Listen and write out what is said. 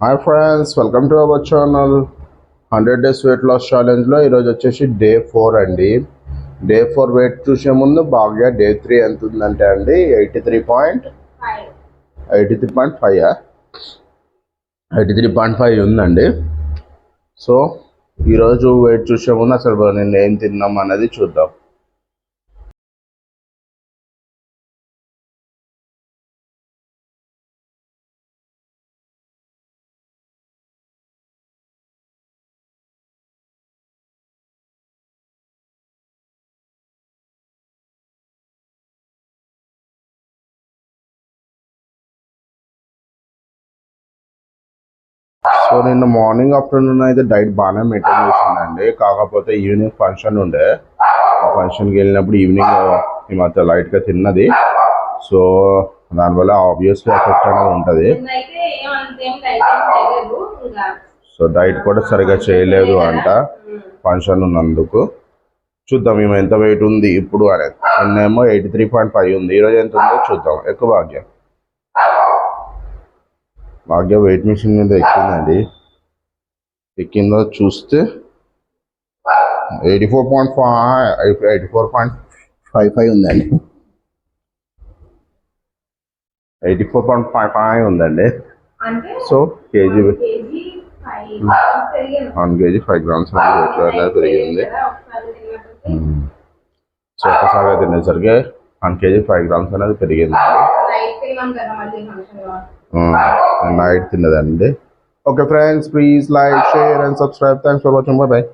Hi friends welcome to our channel hundred days weight loss ఛాలెంజ్లో ఈరోజు వచ్చేసి day four అండి. Day four weight చూసే ముందు బాగా డే త్రీ ఎంత ఉందంటే అండి eighty three point eighty three point five eighty three point five ఉందండి సో ఈరోజు వెయిట్ చూసే ముందు అసలు నేను ఏం తిన్నాం అనేది చూద్దాం. సో నిన్న మార్నింగ్ ఆఫ్టర్నూన్ అయితే డైట్ బాగానే మెయింటైన్ చేసిందండి. కాకపోతే ఈవినింగ్ ఫంక్షన్ ఉండే. ఫంక్షన్కి వెళ్ళినప్పుడు ఈవినింగ్ ఈ మధ్య లైట్గా తిన్నది. సో దానివల్ల ఆబ్వియస్లీ ఎఫెక్ట్ అనేది ఉంటుంది. సో డైట్ కూడా సరిగా చేయలేదు అంట ఫంక్షన్ ఉన్నందుకు. చూద్దాం ఈమె ఎంత వెయిట్ ఉంది ఇప్పుడు అనేది నిన్నేమో ఎయిటీ త్రీ పాయింట్ ఫైవ్ ఉంది. ఈరోజు ఎంత ఉందో చూద్దాం. ఎక్కువ భాగ్యం భాగ్యం వెయిట్ మిషన్ మీద ఎక్కిందండి. ఎక్కిందో చూస్తే eighty four point five eighty four point five five ఉందండి. Eighty four point five five ఉందండి. అంటే so KG one KG five grams అనేది పెరిగింది? ఒకసారి సో ఒక్కసారిగా తినేసరికి వన్ కేజీ ఫైవ్ గ్రామ్స్ అనేది పెరిగింది. నైట్ తిన్నాం కదా మళ్ళీ ఫంక్షన్ లో night తిన్నదండి okay friends please like share and subscribe thanks for watching bye bye